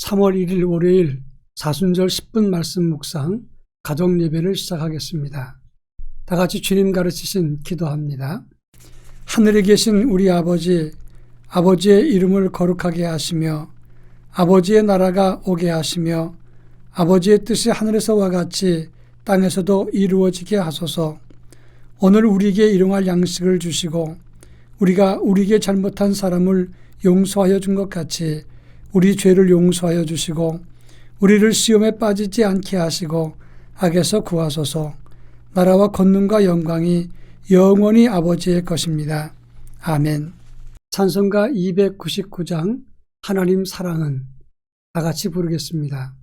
3월 1일 월요일 사순절 10분 말씀 묵상 가정 예배를 시작하겠습니다. 다 같이 주님 가르치신 기도합니다. 하늘에 계신 우리 아버지, 아버지의 이름을 거룩하게 하시며 아버지의 나라가 오게 하시며 아버지의 뜻이 하늘에서와 같이 땅에서도 이루어지게 하소서. 오늘 우리에게 일용할 양식을 주시고 우리가 우리에게 잘못한 사람을 용서하여 준 것 같이 우리 죄를 용서하여 주시고 우리를 시험에 빠지지 않게 하시고 악에서 구하소서. 나라와 권능과 영광이 영원히 아버지의 것입니다. 아멘. 찬송가 299장 하나님 사랑은 다 같이 부르겠습니다.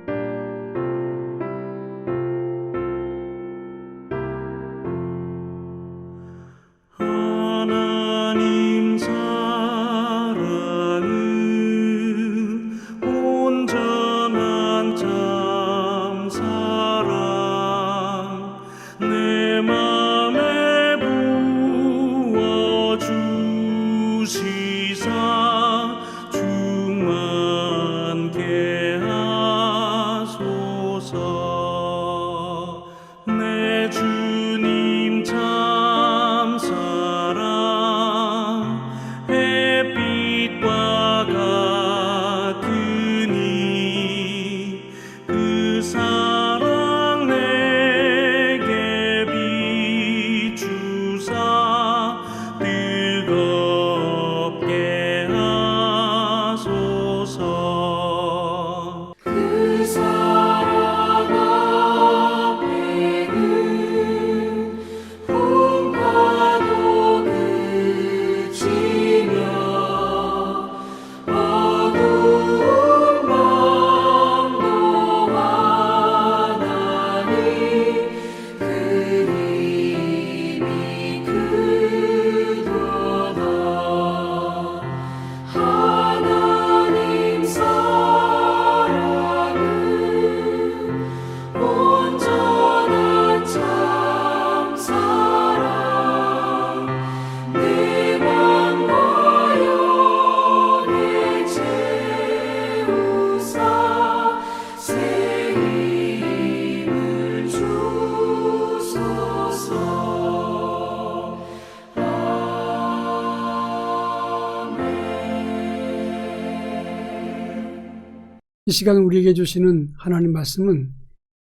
이 시간 우리에게 주시는 하나님 말씀은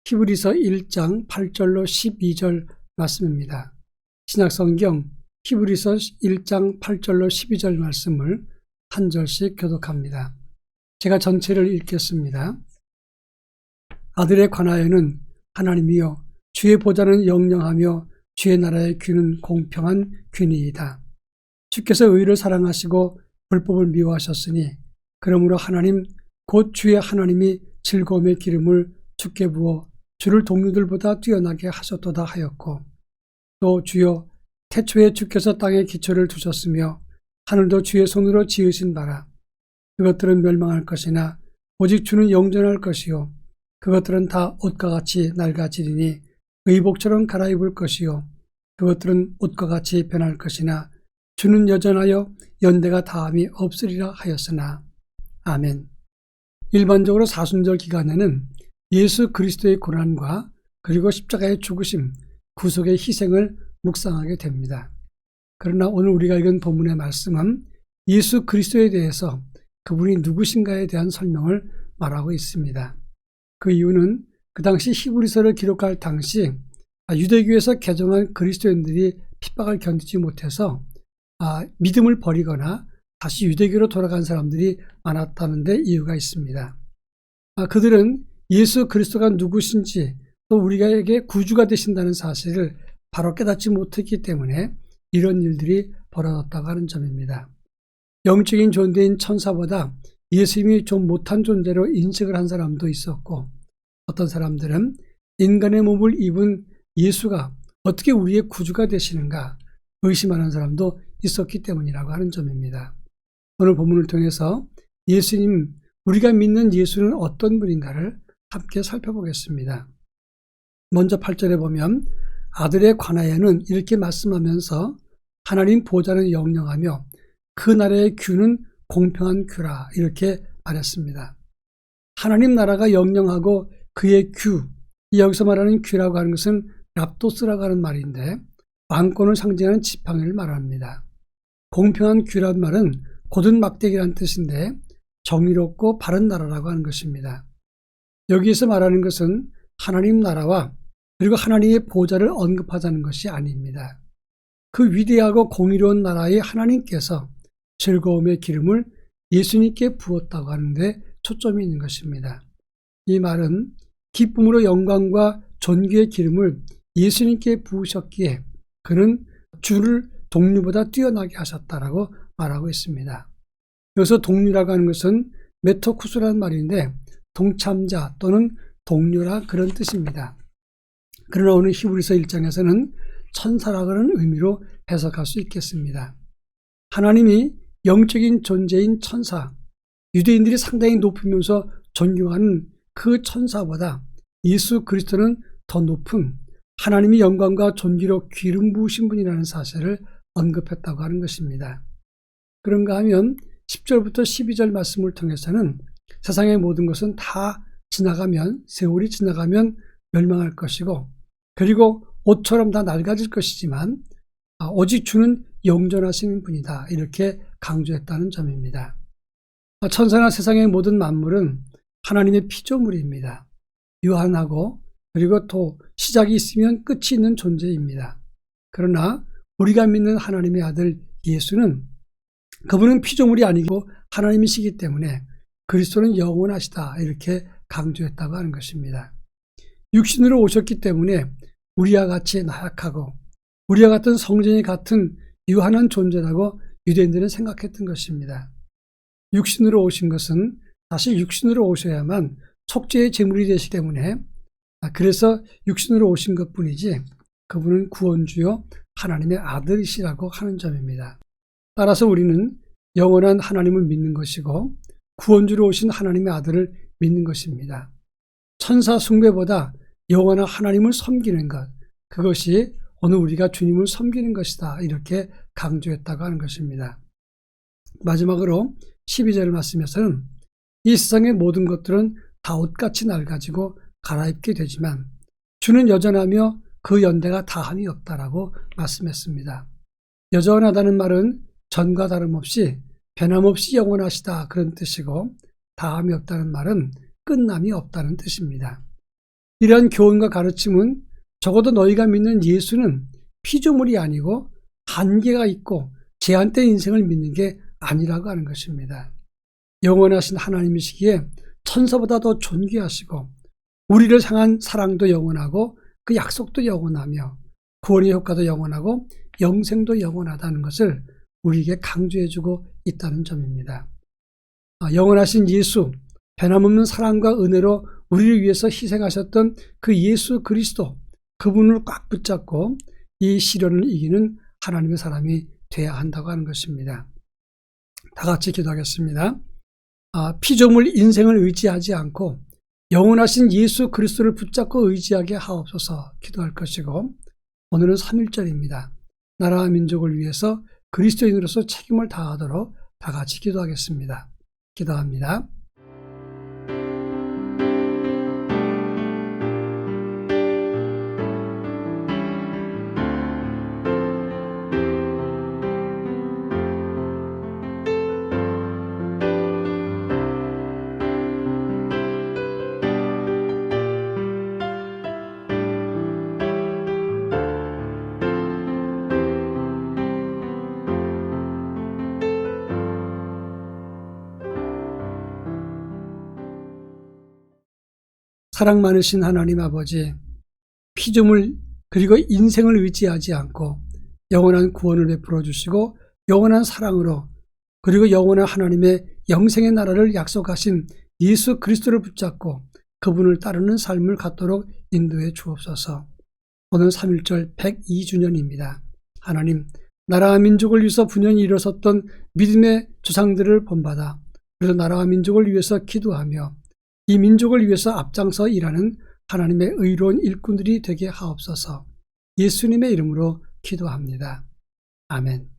히브리서 1장 8절로 12절 말씀입니다. 신약 성경 히브리서 1장 8절로 12절 말씀을 한 절씩 교독합니다. 제가 전체를 읽겠습니다. 아들에 관하여는 하나님이여 주의 보좌는 영영하며 주의 나라의 귀는 공평한 귀니이다. 주께서 의를 사랑하시고 불법을 미워하셨으니 그러므로 하나님 곧 주의 하나님이 즐거움의 기름을 주께 부어 주를 동료들보다 뛰어나게 하셨도다 하였고 또 주여 태초에 주께서 땅에 기초를 두셨으며 하늘도 주의 손으로 지으신 바라 그것들은 멸망할 것이나 오직 주는 영존할 것이요 그것들은 다 옷과 같이 낡아지리니 의복처럼 갈아입을 것이요 그것들은 옷과 같이 변할 것이나 주는 여전하여 연대가 다함이 없으리라 하였으나 아멘. 일반적으로 사순절 기간에는 예수 그리스도의 고난과 그리고 십자가의 죽으심, 구속의 희생을 묵상하게 됩니다. 그러나 오늘 우리가 읽은 본문의 말씀은 예수 그리스도에 대해서 그분이 누구신가에 대한 설명을 말하고 있습니다. 그 이유는 그 당시 히브리서를 기록할 당시 유대교에서 개종한 그리스도인들이 핍박을 견디지 못해서 아, 믿음을 버리거나 다시 유대교로 돌아간 사람들이 많았다는 데 이유가 있습니다. 아, 그들은 예수 그리스도가 누구신지 또 우리에게 구주가 되신다는 사실을 바로 깨닫지 못했기 때문에 이런 일들이 벌어졌다고 하는 점입니다. 영적인 존재인 천사보다 예수님이 좀 못한 존재로 인식을 한 사람도 있었고 어떤 사람들은 인간의 몸을 입은 예수가 어떻게 우리의 구주가 되시는가 의심하는 사람도 있었기 때문이라고 하는 점입니다. 오늘 본문을 통해서 예수님, 우리가 믿는 예수는 어떤 분인가를 함께 살펴보겠습니다. 먼저 8절에 보면 아들에 관하여는 이렇게 말씀하면서 하나님 보좌는 영영하며 그 나라의 규는 공평한 규라 이렇게 말했습니다. 하나님 나라가 영영하고 그의 규, 이 여기서 말하는 규라고 하는 것은 랍도스라고 하는 말인데 왕권을 상징하는 지팡이를 말합니다. 공평한 규란 말은 곧은 막대기란 뜻인데 정의롭고 바른 나라라고 하는 것입니다. 여기에서 말하는 것은 하나님 나라와 그리고 하나님의 보좌를 언급하자는 것이 아닙니다. 그 위대하고 공의로운 나라의 하나님께서 즐거움의 기름을 예수님께 부었다고 하는데 초점이 있는 것입니다. 이 말은 기쁨으로 영광과 존귀의 기름을 예수님께 부으셨기에 그는 주를 동류보다 뛰어나게 하셨다라고 말하고 있습니다. 여기서 동류라고 하는 것은 메토쿠스라는 말인데 동참자 또는 동료라 그런 뜻입니다. 그러나 오늘 히브리서 1장에서는 천사라고 하는 의미로 해석할 수 있겠습니다. 하나님이 영적인 존재인 천사, 유대인들이 상당히 높으면서 존경하는 그 천사보다 예수 그리스도는 더 높은 하나님의 영광과 존귀로 기름 부으신 분이라는 사실을 언급했다고 하는 것입니다. 그런가 하면 10절부터 12절 말씀을 통해서는 세상의 모든 것은 다 지나가면 세월이 지나가면 멸망할 것이고 그리고 옷처럼 다 낡아질 것이지만 아, 오직 주는 영존하시는 분이다 이렇게 강조했다는 점입니다. 아, 천사나 세상의 모든 만물은 하나님의 피조물입니다. 유한하고 그리고 또 시작이 있으면 끝이 있는 존재입니다. 그러나 우리가 믿는 하나님의 아들 예수는 그분은 피조물이 아니고 하나님이시기 때문에 그리스도는 영원하시다 이렇게 강조했다고 하는 것입니다. 육신으로 오셨기 때문에 우리와 같이 나약하고 우리와 같은 성전이 같은 유한한 존재라고 유대인들은 생각했던 것입니다. 육신으로 오신 것은 사실 육신으로 오셔야만 속죄의 제물이 되시기 때문에 아, 그래서 육신으로 오신 것 뿐이지 그분은 구원주요 하나님의 아들이시라고 하는 점입니다. 따라서 우리는 영원한 하나님을 믿는 것이고 구원주로 오신 하나님의 아들을 믿는 것입니다. 천사 숭배보다 영원한 하나님을 섬기는 것, 그것이 오늘 우리가 주님을 섬기는 것이다. 이렇게 강조했다고 하는 것입니다. 마지막으로 12절 말씀에서는 이 세상의 모든 것들은 다 옷같이 낡아지고 갈아입게 되지만 주는 여전하며 그 연대가 다함이 없다라고 말씀했습니다. 여전하다는 말은 전과 다름없이 변함없이 영원하시다 그런 뜻이고 다함이 없다는 말은 끝남이 없다는 뜻입니다. 이러한 교훈과 가르침은 적어도 너희가 믿는 예수는 피조물이 아니고 한계가 있고 제한된 인생을 믿는 게 아니라고 하는 것입니다. 영원하신 하나님이시기에 천사보다 더 존귀하시고 우리를 향한 사랑도 영원하고 그 약속도 영원하며 구원의 효과도 영원하고 영생도 영원하다는 것을 우리에게 강조해주고 있다는 점입니다. 아, 영원하신 예수, 변함없는 사랑과 은혜로 우리를 위해서 희생하셨던 그 예수 그리스도, 그분을 꽉 붙잡고 이 시련을 이기는 하나님의 사람이 돼야 한다고 하는 것입니다. 다 같이 기도하겠습니다. 아, 피조물 인생을 의지하지 않고 영원하신 예수 그리스도를 붙잡고 의지하게 하옵소서 기도할 것이고 오늘은 3일절입니다. 나라와 민족을 위해서 그리스도인으로서 책임을 다하도록 다 같이 기도하겠습니다. 기도합니다. 사랑 많으신 하나님 아버지, 피조물 그리고 인생을 의지하지 않고 영원한 구원을 베풀어 주시고 영원한 사랑으로 그리고 영원한 하나님의 영생의 나라를 약속하신 예수 그리스도를 붙잡고 그분을 따르는 삶을 갖도록 인도해 주옵소서. 오늘 3.1절 102주년입니다. 하나님, 나라와 민족을 위해서 분연히 일어섰던 믿음의 조상들을 본받아 그래서 나라와 민족을 위해서 기도하며 이 민족을 위해서 앞장서 일하는 하나님의 의로운 일꾼들이 되게 하옵소서 예수님의 이름으로 기도합니다. 아멘.